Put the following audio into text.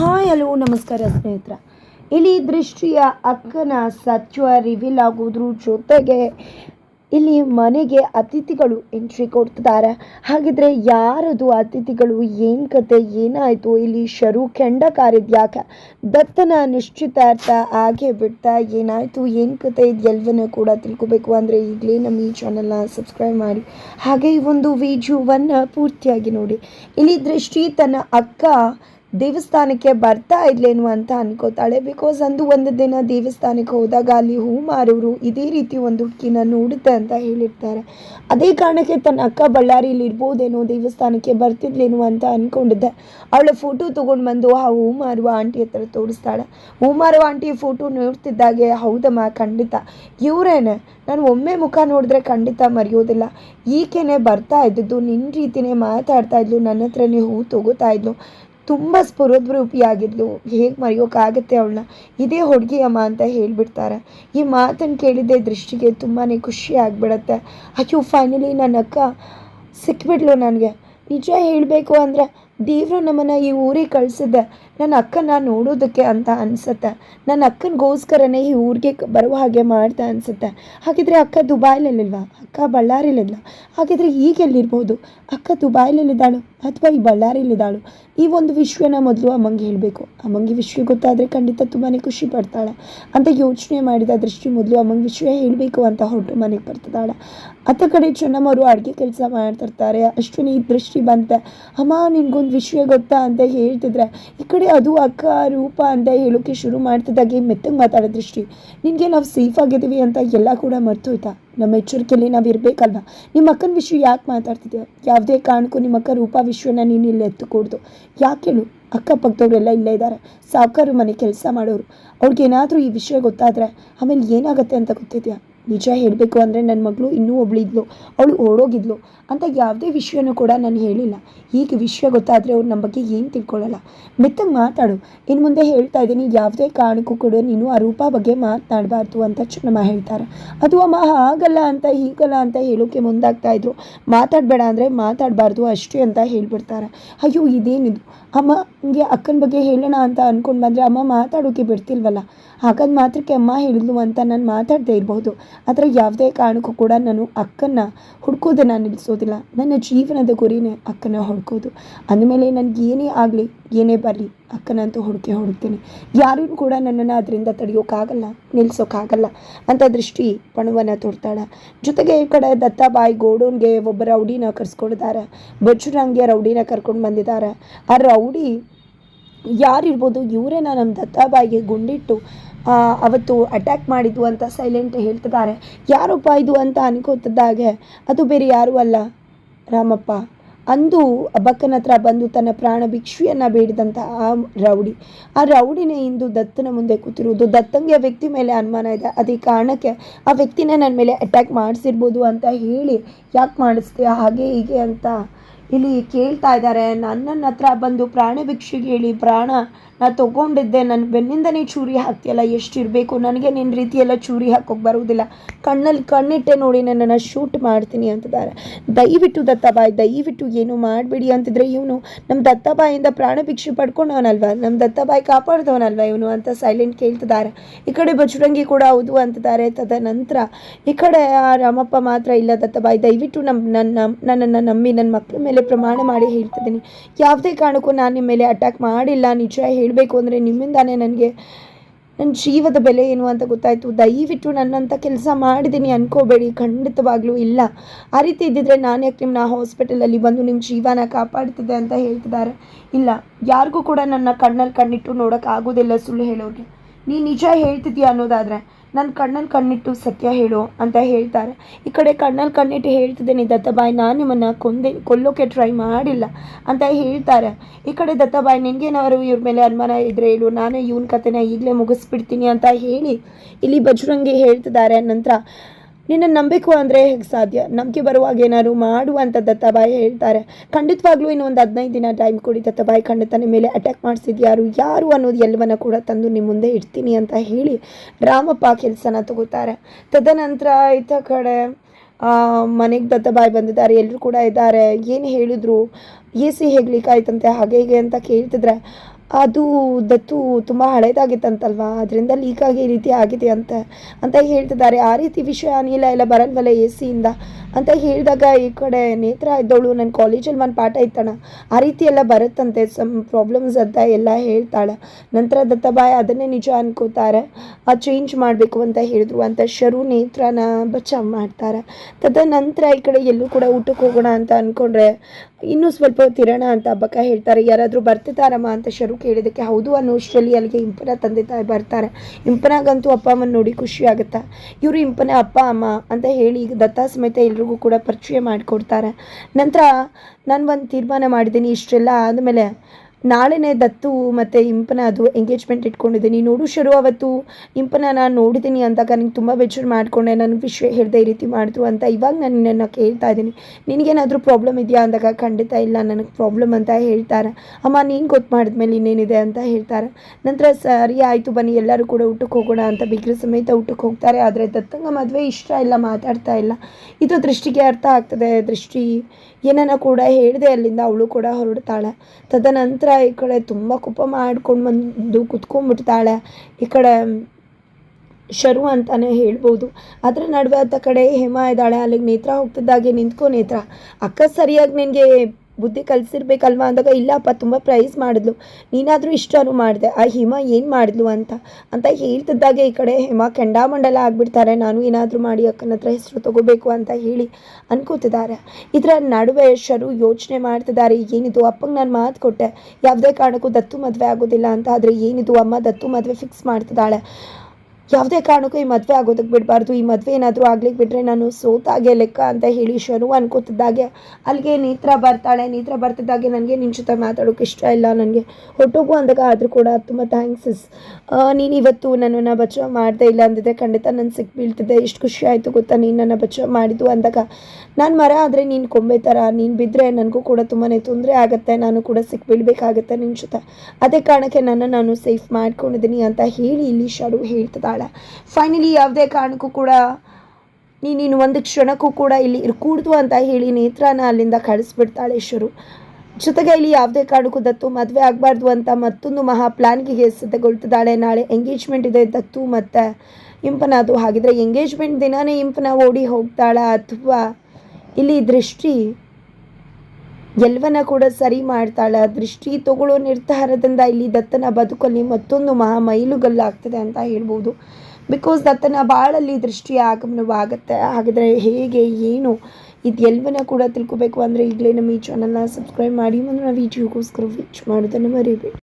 Hi, hello, ನಮಸ್ಕಾರ ಸ್ನೇಹಿತರ. ಇಲ್ಲಿ ದೃಷ್ಟಿಯ ಅಕ್ಕನ ಸತ್ಯ ರಿವೀಲ್ ಆಗೋದ್ರ ಜೊತೆಗೆ ಇಲ್ಲಿ ಮನೆಗೆ ಅತಿಥಿಗಳು ಎಂಟ್ರಿ ಕೊಡ್ತಿದ್ದಾರೆ. ಹಾಗಿದ್ರೆ ಯಾರದು ಅತಿಥಿಗಳು, ಏನು ಕತೆ, ಏನಾಯಿತು, ಇಲ್ಲಿ ಶರು ಕೆಂಡ ಕಾರಿದ್ಯಾಕ ದತ್ತನ ನಿಶ್ಚಿತಾರ್ಥ ಹಾಗೆ ಬಿಡ್ತಾ ಏನಾಯಿತು, ಏನು ಕತೆ ಇದು ಎಲ್ಲವನ್ನೂ ಕೂಡ ತಿಳ್ಕೊಬೇಕು ಅಂದರೆ ಈಗಲೇ ನಮ್ಮ ಈ ಚಾನಲ್ನ ಸಬ್ಸ್ಕ್ರೈಬ್ ಮಾಡಿ. ಹಾಗೆ ಈ ಒಂದು ವಿಡಿಯೋವನ್ನು ಪೂರ್ತಿಯಾಗಿ ನೋಡಿ. ಇಲ್ಲಿ ದೃಷ್ಟಿ ತನ್ನ ಅಕ್ಕ ದೇವಸ್ಥಾನಕ್ಕೆ ಬರ್ತಾ ಇದ್ಲೇನು ಅಂತ ಅನ್ಕೋತಾಳೆ. ಬಿಕಾಸ್ ಅಂದು ಒಂದು ದಿನ ದೇವಸ್ಥಾನಕ್ಕೆ ಹೋದಾಗ ಅಲ್ಲಿ ಹೂ ಮಾರೋರು ಇದೇ ರೀತಿ ಒಂದು ಹುಡುಕಿನ ನೋಡುತ್ತೆ ಅಂತ ಹೇಳಿರ್ತಾರೆ. ಅದೇ ಕಾರಣಕ್ಕೆ ತನ್ನ ಅಕ್ಕ ಬಳ್ಳಾರಿಯಲ್ಲಿ ಇರ್ಬೋದೇನೋ ದೇವಸ್ಥಾನಕ್ಕೆ ಬರ್ತಿದ್ಲೇನು ಅಂತ ಅಂದ್ಕೊಂಡಿದ್ದೆ ಅವಳ ಫೋಟೋ ತಗೊಂಡು ಬಂದು ಆ ಹೂ ಮಾರುವ ಆಂಟಿ ಹತ್ರ ತೋರಿಸ್ತಾಳೆ. ಹೂ ಮಾರುವ ಆಂಟಿ ಫೋಟೋ ನೋಡ್ತಿದ್ದಾಗೆ, ಹೌದಮ್ಮ, ಖಂಡಿತ. ಇವರೇನೆ? ನಾನು ಒಮ್ಮೆ ಮುಖ ನೋಡಿದ್ರೆ ಖಂಡಿತ ಮರೆಯೋದಿಲ್ಲ. ಈಕೆನೆ ಬರ್ತಾ ಇದ್ದದ್ದು ನಿನ್ನ ರೀತಿನೇ ಮಾತಾಡ್ತಾ ಇದ್ಲು ನನ್ನ ಹತ್ರನೇ ಹೂ ತಗೋತಾ ಇದ್ಲು. ತುಂಬ ಸ್ಫುರದ್ರೂಪಿಯಾಗಿದ್ಲು. ಹೇಗೆ ಮರೆಯೋಕ್ಕಾಗತ್ತೆ ಅವಳನ್ನ? ಇದೇ ಹುಡುಗಿಯಮ್ಮ ಅಂತ ಹೇಳಿಬಿಡ್ತಾರೆ. ಈ ಮಾತನ್ನು ಕೇಳಿದ್ದೆ ದೃಷ್ಟಿಗೆ ತುಂಬಾ ಖುಷಿ ಆಗಿಬಿಡತ್ತೆ. ಅಯ್ಯೋ ಫೈನಲಿ ನನ್ನ ಅಕ್ಕ ಸಿಕ್ಬಿಡ್ಲು ನನಗೆ. ನಿಜ ಹೇಳಬೇಕು ಅಂದರೆ ದೇವರು ನಮ್ಮನ್ನು ಈ ಊರಿಗೆ ಕಳಿಸಿದ್ದೆ ನನ್ನ ಅಕ್ಕನ ನೋಡೋದಕ್ಕೆ ಅಂತ ಅನಿಸುತ್ತೆ. ನನ್ನ ಅಕ್ಕನಿಗೋಸ್ಕರನೇ ಈ ಊರಿಗೆ ಬರುವ ಹಾಗೆ ಮಾಡ್ತಾ ಅನಿಸುತ್ತೆ. ಹಾಗಿದ್ರೆ ಅಕ್ಕ ದುಬೈಲಲ್ಲಿಲ್ವಾ ಅಕ್ಕ ಬಳ್ಳಾರಿಲಿಲ್ಲ ಹಾಗಿದ್ರೆ ಈಗ ಎಲ್ಲಿರ್ಬೋದು ಅಕ್ಕ ದುಬೈಲಲ್ಲಿದ್ದಾಳು ಅಥವಾ ಈ ಬಳ್ಳಾರಿಲಿದ್ದಾಳು ಈ ಒಂದು ವಿಷಯನ ಮೊದಲು ಅಮ್ಮಂಗೆ ಹೇಳಬೇಕು. ಅಮ್ಮಂಗೆ ವಿಷಯ ಗೊತ್ತಾದರೆ ಖಂಡಿತ ತುಂಬಾ ಖುಷಿ ಪಡ್ತಾಳೆ. ಅಂತ ಯೋಚನೆ ಮಾಡಿದ ದೃಷ್ಟಿ ಮೊದಲು ಅಮ್ಮಂಗೆ ವಿಷಯ ಹೇಳಬೇಕು ಅಂತ ಹೊರಟು ಮನೆಗೆ ಬರ್ತಿದ್ದಾಳೆ. ಅತ್ತ ಕಡೆ ಚೆನ್ನಮ್ಮವರು ಅಡುಗೆ ಕೆಲಸ ಮಾಡ್ತಿರ್ತಾರೆ. ಅಶ್ವಿನಿ ದೃಷ್ಟಿ ಬಂತೆ. ಅಮ್ಮ, ನಿನಗೊಂದು ವಿಷಯ ಗೊತ್ತಾ ಅಂತ ಹೇಳ್ತಿದ್ರೆ, ಈ ಕಡೆ ಅದು ಅಕ್ಕ, ರೂಪ ಅಂತ ಹೇಳೋಕೆ ಶುರು ಮಾಡ್ತಿದ್ದಾಗೆ ಮೆತ್ತಗೆ ಮಾತಾಡೋ ದೃಷ್ಟಿ. ನಿನಗೆ ನಾವು ಸೇಫ್ ಆಗಿದ್ದೀವಿ ಅಂತ ಎಲ್ಲ ಕೂಡ ಮರ್ತೋಯ್ತಾ? ನಮ್ಮ ಎಚ್ಚರಿಕೆಯಲ್ಲಿ ನಾವು ಇರಬೇಕಲ್ವ? ನಿಮ್ಮ ಅಕ್ಕನ ವಿಷಯ ಯಾಕೆ ಮಾತಾಡ್ತಿದ್ದೆ ಯಾವುದೇ ಕಾರಣಕ್ಕೂ ನಿಮ್ಮ ಅಕ್ಕ ರೂಪ ವಿಶ್ವನ ನೀನು ಇಲ್ಲಿ ಎತ್ತುಕೊಡ್ದು ಯಾಕೆ ಹೇಳು? ಅಕ್ಕಪಕ್ಕದವರೆಲ್ಲ ಇಲ್ಲೇ ಇದ್ದಾರೆ ಸಾವುಕಾರು ಮನೆ ಕೆಲಸ ಮಾಡೋರು. ಅವ್ರಿಗೇನಾದರೂ ಈ ವಿಷಯ ಗೊತ್ತಾದರೆ ಆಮೇಲೆ ಏನಾಗುತ್ತೆ ಅಂತ ಗೊತ್ತಿದೆಯಾ? ನಿಜ ಹೇಳಬೇಕು ಅಂದರೆ ನನ್ನ ಮಗಳು ಇನ್ನೂ ಒಬ್ಳಿದ್ಲು. ಅವಳು ಓಡೋಗಿದ್ಲು. ಅಂತ ಯಾವುದೇ ವಿಷಯನೂ ಕೂಡ ನಾನು ಹೇಳಿಲ್ಲ. ಈಗ ವಿಷಯ ಗೊತ್ತಾದರೆ ಅವ್ರು ನಮ್ಮ ಬಗ್ಗೆ ಏನು ತಿಳ್ಕೊಳ್ಳಲ್ಲ ಮೆತ್ತಗೆ ಮಾತಾಡು. ಇನ್ನು ಮುಂದೆ ಹೇಳ್ತಾ ಇದ್ದೀನಿ, ಯಾವುದೇ ಕಾರಣಕ್ಕೂ ಕೂಡ ನೀನು ಆ ರೂಪ ಬಗ್ಗೆ ಮಾತನಾಡಬಾರ್ದು ಅಂತ ಚೆನ್ನಮ್ಮ ಹೇಳ್ತಾರೆ. ಅದು ಅಮ್ಮ ಹಾಗಲ್ಲ ಅಂತ, ಹೀಗಲ್ಲ ಅಂತ ಹೇಳೋಕೆ ಮುಂದಾಗ್ತಾ ಇದ್ರು. ಮಾತಾಡಬೇಡ ಅಂದರೆ ಮಾತಾಡಬಾರ್ದು ಅಷ್ಟೇ ಅಂತ ಹೇಳಿಬಿಡ್ತಾರೆ. ಅಯ್ಯೋ, ಇದೇನಿದು? ಅಮ್ಮ, ಹಂಗೆ ಅಕ್ಕನ ಬಗ್ಗೆ ಹೇಳೋಣ ಅಂತ ಅಂದ್ಕೊಂಡು ಬಂದರೆ ಅಮ್ಮ ಮಾತಾಡೋಕೆ ಬಿಡ್ತಿಲ್ವಲ್ಲ? ಹಾಗಾದ ಮಾತ್ರಕ್ಕೆ ಅಮ್ಮ ಹೇಳಿದ್ಲು ಅಂತ ನಾನು ಮಾತಾಡದೇ ಇರ್ಬೋದು ಆದರೆ ಯಾವುದೇ ಕಾರಣಕ್ಕೂ ಕೂಡ ನಾನು ಅಕ್ಕನ ಹುಡ್ಕೋದನ್ನು ನಿಲ್ಲಿಸೋದಿಲ್ಲ. ನನ್ನ ಜೀವನದ ಗುರಿನೇ ಅಕ್ಕನ ಹುಡ್ಕೋದು. ಅಂದಮೇಲೆ ನನಗೆ ಏನೇ ಆಗಲಿ ಏನೇ ಬರಲಿ ಅಕ್ಕನಂತೂ ಹುಡುಕಿ ಹುಡುಕ್ತೀನಿ. ಯಾರೂ ಕೂಡ ನನ್ನನ್ನು ಅದರಿಂದ ತಡೆಯೋಕ್ಕಾಗಲ್ಲ ನಿಲ್ಲಿಸೋಕ್ಕಾಗಲ್ಲ ಅಂತ ದೃಷ್ಟಿ ಪಣವನ್ನು ತೊಡ್ತಾಳೆ ಜೊತೆಗೆ ಈ ಕಡೆ ದತ್ತಾಬಾಯಿ ಗೋಡೋನ್ಗೆ ಒಬ್ಬ ರೌಡಿನ ಕರ್ಸ್ಕೊಂಡಿದ್ದಾರೆ ಬಜ್ರಂಗೆ ರೌಡಿನ ಕರ್ಕೊಂಡು ಬಂದಿದ್ದಾರೆ ಆ ರೌಡಿ ಯಾರಿರ್ಬೋದು ಇವರೇನ ನಮ್ಮ ದತ್ತಾಬಾಯಿಗೆ ಗುಂಡಿಟ್ಟು ಆ, ಅವತ್ತು ಅಟ್ಯಾಕ್ ಮಾಡಿದ್ದು ಅಂತ ಸೈಲೆಂಟ್ ಹೇಳ್ತಿದ್ದಾರೆ. ಯಾರಪ್ಪ ಇದು ಅಂತ ಅನ್ಕೋತಿದ್ದಾಗೆ? ಅದು ಬೇರೆ ಯಾರೂ ಅಲ್ಲ. ರಾಮಪ್ಪ, ಅಂದು ಅಬ್ಬಕ್ಕನ ಹತ್ರ ಬಂದು ತನ್ನ ಪ್ರಾಣ ಭಿಕ್ಷೆಯನ್ನು ಬೇಡಿದಂಥ ಆ ರೌಡಿ, ಆ ರೌಡಿನೇ ಇಂದು ದತ್ತನ ಮುಂದೆ ಕೂತಿರುವುದು. ದತ್ತಂಗೆ ವ್ಯಕ್ತಿ ಮೇಲೆ ಅನುಮಾನ ಇದೆ. ಅದೇ ಕಾರಣಕ್ಕೆ ಆ ವ್ಯಕ್ತಿನೇ ನನ್ನ ಮೇಲೆ ಅಟ್ಯಾಕ್ ಮಾಡಿಸಿರ್ಬೋದು ಅಂತ ಹೇಳಿ ಯಾಕೆ ಮಾಡಿಸ್ತೀಯ? ಹಾಗೆ ಹೀಗೆ ಅಂತ ಇಲ್ಲಿ ಕೇಳ್ತಾ ಇದ್ದಾರೆ ನನ್ನ ಹತ್ರ ಬಂದು ಪ್ರಾಣ ಭಿಕ್ಷೆಗೆ ಹೇಳಿ, ಪ್ರಾಣ ನಾ ತೊಗೊಂಡಿದ್ದೆ ನನ್ನ ಬೆನ್ನಿಂದನೇ ಚೂರಿ ಹಾಕ್ತಿಯಲ್ಲ, ಎಷ್ಟಿರಬೇಕು? ನನಗೆ ನಿನ್ನ ರೀತಿಯೆಲ್ಲ ಚೂರಿ ಹಾಕೋಕೆ ಬರುವುದಿಲ್ಲ. ಕಣ್ಣಲ್ಲಿ ಕಣ್ಣಿಟ್ಟೆ ನೋಡಿ ನನ್ನನ್ನು ಶೂಟ್ ಮಾಡ್ತೀನಿ ಅಂತಿದ್ದಾರೆ. ದಯವಿಟ್ಟು ದತ್ತಾಬಾಯಿ, ದಯವಿಟ್ಟು ಏನು ಮಾಡಬೇಡಿ ಅಂತಿದ್ರೆ, ಇವನು ನಮ್ಮ ದತ್ತಾಬಾಯಿಂದ ಪ್ರಾಣ ಭಿಕ್ಷೆ ಪಡ್ಕೊಂಡವನಲ್ವ? ನಮ್ಮ ದತ್ತಾಬಾಯಿ ಕಾಪಾಡ್ದವನಲ್ವ ಇವನು? ಅಂತ ಸೈಲೆಂಟ್ ಕೇಳ್ತಿದ್ದಾರೆ. ಈ ಕಡೆ ಬಜರಂಗಿ ಕೂಡ ಹೌದು ಅಂತಿದ್ದಾರೆ. ತದನಂತರ, ಈ ಕಡೆ ಆ ರಾಮಪ್ಪ ಮಾತ್ರ ಇಲ್ಲ ದತ್ತಾಬಾಯಿ, ದಯವಿಟ್ಟು ನಮ್ಮ ನನ್ನ ನನ್ನನ್ನು ನಂಬಿ ನನ್ನ ಮಕ್ಕಳ ಮೇಲೆ ಪ್ರಮಾಣ ಮಾಡಿ ಹೇಳ್ತಿದ್ದೀನಿ. ಯಾವುದೇ ಕಾರಣಕ್ಕೂ ನಾನು ನಿಮ್ಮ ಮೇಲೆ ಅಟ್ಯಾಕ್ ಮಾಡಿಲ್ಲ. ನಿಜ ಹೇಳಬೇಕು ಅಂದರೆ ನಿಮ್ಮಿಂದಾನೇ ನನಗೆ ನನ್ನ ಜೀವದ ಬೆಲೆ ಏನು ಅಂತ ಗೊತ್ತಾಯಿತು. ದಯವಿಟ್ಟು ನನ್ನಂಥ ಕೆಲಸ ಮಾಡಿದ್ದೀನಿ ಅನ್ಕೋಬೇಡಿ. ಖಂಡಿತವಾಗ್ಲೂ ಇಲ್ಲ. ಆ ರೀತಿ ಇದ್ದಿದ್ರೆ ನಾನು ಯಾಕೆ ನಿಮ್ಮನ್ನ ಹಾಸ್ಪಿಟಲಲ್ಲಿ ಬಂದು ನಿಮ್ಮ ಜೀವನ ಕಾಪಾಡ್ತಿದ್ದೆ ಅಂತ ಹೇಳ್ತಿದ್ದಾರೆ? ಇಲ್ಲ. ಯಾರಿಗೂ ಕೂಡ ನನ್ನ ಕಣ್ಣಲ್ಲಿ ಕಣ್ಣಿಟ್ಟು ನೋಡೋಕ್ಕಾಗೋದಿಲ್ಲ ಸುಳ್ಳು ಹೇಳೋರಿಗೆ. ನೀ ನಿಜ ಹೇಳ್ತಿದ್ಯಾ ಅನ್ನೋದಾದರೆ ನನ್ನ ಕಣ್ಣಲ್ಲಿ ಕಣ್ಣಿಟ್ಟು ಸತ್ಯ ಹೇಳು ಅಂತ ಹೇಳ್ತಾರೆ. ಈ ಕಡೆ ಕಣ್ಣಲ್ಲಿ ಕಣ್ಣಿಟ್ಟು ಹೇಳ್ತಿದ್ದೇನೆ ದತ್ತಬಾಯಿ, ನಾನು ನಿಮ್ಮನ್ನು ಕೊಂದೆ, ಕೊಲ್ಲೋಕೆ ಟ್ರೈ ಮಾಡಿಲ್ಲ ಅಂತ ಹೇಳ್ತಾರೆ. ಈ ಕಡೆ ದತ್ತಬಾಯಿ, ನಿನಗೇನಾದ್ರು ಇವ್ರ ಮೇಲೆ ಅನುಮಾನ ಇದ್ರೆ ಹೇಳು, ನಾನೇ ಇವನ ಕತೆನ ಈಗಲೇ ಮುಗಿಸ್ಬಿಡ್ತೀನಿ ಅಂತ ಹೇಳಿ ಇಲ್ಲಿ ಬಜರಂಗಿ ಹೇಳ್ತಿದ್ದಾರೆ. ನಂತರ ನಿನ್ನ ನಂಬಿಕೆ ಅಂದರೆ ಹೇಗೆ ಸಾಧ್ಯ? ನಂಬಿಕೆ ಬರುವಾಗ ಏನಾದ್ರು ಮಾಡು ಅಂತ ದತ್ತಾಬಾಯಿ ಹೇಳ್ತಾರೆ. ಖಂಡಿತವಾಗ್ಲೂ ಇನ್ನೊಂದು ಹದಿನೈದು ದಿನ ಟೈಮ್ ಕೊಡಿ ದತ್ತಾಬಾಯಿ. ಖಂಡಿತ ಮೇಲೆ ಅಟ್ಯಾಕ್ ಮಾಡಿಸಿದ್ದು ಯಾರು? ಯಾರು ಅನ್ನೋದು ಎಲ್ಲವನ್ನ ಕೂಡ ತಂದು ನಿಮ್ಮ ಮುಂದೆ ಇಡ್ತೀನಿ ಅಂತ ಹೇಳಿ ರಾಮಪ್ಪ ಕೆಲಸನ ತಗೋತಾರೆ. ತದನಂತರ ಈತ ಕಡೆ ಮನೆಗೆ ದತ್ತಬಾಯಿ ಬಂದಿದ್ದಾರೆ. ಎಲ್ಲರೂ ಕೂಡ ಇದ್ದಾರೆ. ಏನು ಹೇಳಿದ್ರು? ಎ ಸಿ ಹೇಗ್ಲಿಕ್ಕಾಯ್ತಂತೆ? ಹಾಗೆ ಹೀಗೆ ಅಂತ ಕೇಳ್ತಿದ್ರೆ ಅದು ದತ್ತು ತುಂಬ ಹಳೇದಾಗಿತ್ತಂತಲ್ವಾ? ಅದರಿಂದ ಲೀಕಾಗಿ ಈ ರೀತಿ ಆಗಿದೆ ಅಂತ ಅಂತ ಹೇಳ್ತಿದ್ದಾರೆ. ಆ ರೀತಿ ವಿಷಯ ಅನಿಲ ಎಲ್ಲ ಬರಲ್ವಲ್ಲ ಎ ಸಿಯಿಂದ ಅಂತ ಹೇಳಿದಾಗ ಈ ಕಡೆ ನೇತ್ರ ಇದ್ದವಳು ನನ್ನ ಕಾಲೇಜಲ್ಲಿ ಒಂದು ಪಾಠ ಇತ್ತಣ ಆ ರೀತಿ ಎಲ್ಲ ಬರುತ್ತಂತೆ ಸಮ್ ಪ್ರಾಬ್ಲಮ್ಸ್ ಅಂತ ಎಲ್ಲ ಹೇಳ್ತಾಳೆ. ನಂತರ ದತ್ತಬಾಯ ಅದನ್ನೇ ನಿಜ ಅನ್ಕೋತಾರೆ. ಆ ಚೇಂಜ್ ಮಾಡಬೇಕು ಅಂತ ಹೇಳಿದ್ರು. ಅಂತ ಶರು ನೇತ್ರನ ಬಚಾವ್ ಮಾಡ್ತಾರೆ. ತದನಂತರ ಈ ಕಡೆ ಎಲ್ಲೂ ಕೂಡ ಊಟಕ್ಕೆ ಹೋಗೋಣ ಅಂತ ಅಂದ್ಕೊಂಡ್ರೆ ಇನ್ನೂ ಸ್ವಲ್ಪ ತಿರೋಣ ಅಂತ ಹಬ್ಬಕ್ಕ ಹೇಳ್ತಾರೆ. ಯಾರಾದರೂ ಬರ್ತಿದ್ದಾರಮ್ಮ ಅಂತ ಶರು ಕೇಳಿದಕ್ಕೆ ಹೌದು ಅನ್ನೋಷ್ಟರಲ್ಲಿ ಅಲ್ಲಿಗೆ ಇಂಪನ ತಂದೆ ತಾಯಿ ಬರ್ತಾರೆ. ಇಂಪನಾಗಂತೂ ಅಪ್ಪ ಅಮ್ಮನ ನೋಡಿ ಖುಷಿ ಆಗುತ್ತೆ? ಇವರು ಇಂಪನ ಅಪ್ಪ, ಅಮ್ಮ ಅಂತ ಹೇಳಿ ಈಗ ದತ್ತಾ ಸಮೇತ ಎಲ್ರಿಗೂ ಕೂಡ ಪರಿಚಯ ಮಾಡಿಕೊಡ್ತಾರೆ. ನಂತರ ನಾನು ಒಂದು ತೀರ್ಮಾನ ಮಾಡಿದ್ದೀನಿ ಇಷ್ಟೆಲ್ಲ ಆದಮೇಲೆ ನಾಳೆನೇ ದತ್ತು ಮತ್ತು ಇಂಪನ ಅದು ಎಂಗೇಜ್ಮೆಂಟ್ ಇಟ್ಕೊಂಡಿದ್ದೀನಿ. ನೋಡು ಶುರು ಅವತ್ತು ಇಂಪನ ನಾನು ನೋಡಿದ್ದೀನಿ ಅಂದಾಗ ನನಗೆ ತುಂಬ ಬೇಜಾರು ಮಾಡಿಕೊಂಡೆ. ನನಗೆ ವಿಷಯ ಹೇಳಿದೆ ಈ ರೀತಿ ಮಾಡಿದ್ರು ಅಂತ ಇವಾಗ ನಾನು ನಿನ್ನನ್ನು ಕೇಳ್ತಾ ಇದ್ದೀನಿ. ನಿನಗೇನಾದರೂ ಪ್ರಾಬ್ಲಮ್ ಇದೆಯಾ ಅಂದಾಗ ಖಂಡಿತ ಇಲ್ಲ, ನನಗೆ ಪ್ರಾಬ್ಲಮ್ ಅಂತ ಹೇಳ್ತಾರೆ. ಅಮ್ಮ, ನೀನು ಗೊತ್ತು ಮಾಡಿದ್ಮೇಲೆ ಇನ್ನೇನಿದೆ ಅಂತ ಹೇಳ್ತಾರೆ. ನಂತರ ಸರಿ ಆಯಿತು ಬನ್ನಿ, ಎಲ್ಲರೂ ಕೂಡ ಊಟಕ್ಕೆ ಹೋಗೋಣ ಅಂತ ಬಿಗ್ರ ಸಮೇತ ಊಟಕ್ಕೆ ಹೋಗ್ತಾರೆ. ಆದರೆ ದತ್ತಂಗ ಮದುವೆ ಇಷ್ಟ ಇಲ್ಲ, ಮಾತಾಡ್ತಾ ಇಲ್ಲ. ಇದು ದೃಷ್ಟಿಗೆ ಅರ್ಥ ಆಗ್ತದೆ. ದೃಷ್ಟಿ ಏನನ್ನ ಕೂಡ ಹೇಳಿದೆ ಅಲ್ಲಿಂದ ಅವಳು ಕೂಡ ಹೊರಡ್ತಾಳೆ. ತದನಂತರ ಈ ಕಡೆ ತುಂಬ ಕೋಪ ಮಾಡ್ಕೊಂಡು ಬಂದು ಕುತ್ಕೊಂಡ್ಬಿಡ್ತಾಳೆ. ಈ ಕಡೆ ಶರು ಅಂತಾನೆ ಹೇಳ್ಬೋದು. ಅದರ ನಡುವೆ ಆತ ಕಡೆ ಹೇಮ ಇದ್ದಾಳೆ. ಅಲ್ಲಿಗೆ ನೇತ್ರ ಹೋಗ್ತಿದ್ದಾಗೆ ನಿಂತ್ಕೊ ನೇತ್ರ. ಅಕ್ಕ ಸರಿಯಾಗಿ ನಿನಗೆ ಬುದ್ಧಿ ಕಲಿಸಿರ್ಬೇಕಲ್ವಾ ಅಂದಾಗ ಇಲ್ಲಪ್ಪ ತುಂಬ ಪ್ರೈಸ್ ಮಾಡಿದ್ಲು. ನೀನಾದರೂ ಇಷ್ಟಾರು ಮಾಡಿದೆ. ಆ ಹಿಮ ಏನು ಮಾಡಿದ್ಲು ಅಂತ? ಅಂತ ಹೇಳ್ತಿದ್ದಾಗೆ ಈ ಕಡೆ. ಹಿಮ, ಕೆಂಡಾಮಂಡಲ ಆಗಿಬಿಡ್ತಾರೆ. ನಾನು ಏನಾದರೂ ಮಾಡಿ ಅಕ್ಕನ ಹತ್ರ ಹೆಸರು ತಗೋಬೇಕು ಅಂತ ಹೇಳಿ ಅನ್ಕೋತಿದ್ದಾರೆ. ಇದರ ನಡುವೆ ಶರು ಯೋಚನೆ ಮಾಡ್ತಿದ್ದಾರೆ. ಏನಿದು? ಅಪ್ಪಂಗೆ ನಾನು ಮಾತು ಕೊಟ್ಟೆ. ಯಾವುದೇ ಕಾರಣಕ್ಕೂ ದತ್ತು ಮದುವೆ ಆಗೋದಿಲ್ಲ ಅಂತ. ಆದರೆ ಏನಿದು? ಅಮ್ಮ ದತ್ತು ಮದುವೆ ಫಿಕ್ಸ್ ಮಾಡ್ತಿದ್ದಾಳೆ. ಯಾವುದೇ ಕಾರಣಕ್ಕೂ ಈ ಮದುವೆ ಆಗೋದಕ್ಕೆ ಬಿಡಬಾರ್ದು. ಈ ಮದುವೆ ಏನಾದರೂ ಆಗ್ಲಿಕ್ಕೆ ಬಿಟ್ಟರೆ ನಾನು ಸೋತಾಗೆ ಲೆಕ್ಕ ಅಂತ ಹೇಳಿ ಶರು ಅನ್ಕೋತಿದ್ದಾಗೆ. ಅಲ್ಲಿಗೆ ನೇತ್ರ ಬರ್ತಾಳೆ. ನೇತ್ರ ಬರ್ತಿದ್ದಾಗೆ ನನಗೆ ನಿನ್ನ ಜೊತೆ ಮಾತಾಡೋಕೆ ಇಷ್ಟ ಇಲ್ಲ ನನಗೆ. ಹೊಟ್ಟೋಗು ಅಂದಾಗ ಆದರೂ ಕೂಡ ತುಂಬ ಥ್ಯಾಂಕ್ಸ್ ಇಸ್ ನೀನು ಇವತ್ತು ನನ್ನನ್ನು ಬಚಾವ್ ಮಾಡಿದೆ ಇಲ್ಲ ಅಂದಿದ್ದೆ ಖಂಡಿತ ನಾನು ಸಿಕ್ಕಿ ಬೀಳ್ತಿದ್ದೆ ಎಷ್ಟು ಖುಷಿ ಆಯಿತು ಗೊತ್ತಾ? ನೀನು ನನ್ನ ಬಚಾವ್ ಮಾಡಿದ್ದು ಅಂದಾಗ. ನಾನು ಮರ ಆದರೆ ನೀನು ಕೊಂಬೆ ಥರ ನೀನು ಬಿದ್ದರೆ ನನಗೂ ಕೂಡ ತುಂಬಾ ತೊಂದರೆ ಆಗುತ್ತೆ. ನಾನು ಕೂಡ ಸಿಕ್ಕಿ ಬೀಳಬೇಕಾಗತ್ತೆ ನಿನ್ನ ಜೊತೆ. ಅದೇ ಕಾರಣಕ್ಕೆ ನನ್ನ ನಾನು ಸೇಫ್ ಮಾಡ್ಕೊಂಡಿದ್ದೀನಿ ಅಂತ ಹೇಳಿ ಇಲ್ಲಿ ಶರು ಹೇಳ್ತಿದ್ದಾಳೆ. ಫೈನಲಿ ಯಾವುದೇ ಕಾರಣಕ್ಕೂ ಕೂಡ ನೀನು ಒಂದು ಕ್ಷಣಕ್ಕೂ ಕೂಡ ಇಲ್ಲಿ ಇರ್ಕೂಡ್ದು ಅಂತ ಹೇಳಿ ನೇತ್ರನ ಅಲ್ಲಿಂದ ಕಳಿಸ್ಬಿಡ್ತಾಳೆ ಶುರು. ಜೊತೆಗೆ ಇಲ್ಲಿ ಯಾವುದೇ ಕಾರಣಕ್ಕೂ ದತ್ತು ಮದುವೆ ಆಗಬಾರ್ದು ಅಂತ ಮತ್ತೊಂದು ಮಹಾ ಪ್ಲ್ಯಾನ್ಗೆ ಸಿದ್ಧಗೊಳ್ತಿದ್ದಾಳೆ. ನಾಳೆ ಎಂಗೇಜ್ಮೆಂಟ್ ಇದೆ ದತ್ತು ಮತ್ತು ಇಂಪನ. ಅದು ಹಾಗಿದ್ರೆ ಎಂಗೇಜ್ಮೆಂಟ್ ದಿನಾನೇ ಇಂಪನ ಓಡಿ ಹೋಗ್ತಾಳ ಅಥವಾ ಇಲ್ಲಿ ದೃಷ್ಟಿ ಎಲ್ಲವನ್ನ ಕೂಡ ಸರಿ ಮಾಡ್ತಾಳ. ದೃಷ್ಟಿ ತಗೊಳ್ಳೋ ನಿರ್ಧಾರದಿಂದ ಇಲ್ಲಿ ದತ್ತನ ಬದುಕಲ್ಲಿ ಮತ್ತೊಂದು ಮಹಾ ಮೈಲುಗಲ್ಲಾಗ್ತದೆ ಅಂತ ಹೇಳ್ಬೋದು. ಬಿಕಾಸ್ ದತ್ತನ ಬಾಳಲ್ಲಿ ದೃಷ್ಟಿ ಆಗಮನವಾಗುತ್ತೆ. ಹಾಗಾದರೆ ಹೇಗೆ, ಏನು? ಇದು ಎಲ್ಲವನ್ನ ಕೂಡ ತಿಳ್ಕೊಬೇಕು ಅಂದರೆ ಈಗಲೇ ನಮ್ಮ ಈ ಚಾನಲ್ನ ಸಬ್ಸ್ಕ್ರೈಬ್ ಮಾಡಿ. ಮುಂದಿನ ವೀಡಿಯೋಗೋಸ್ಕರ ವೀಚ್ ಮಾಡೋದನ್ನು ಮರಿಬೇಡಿ.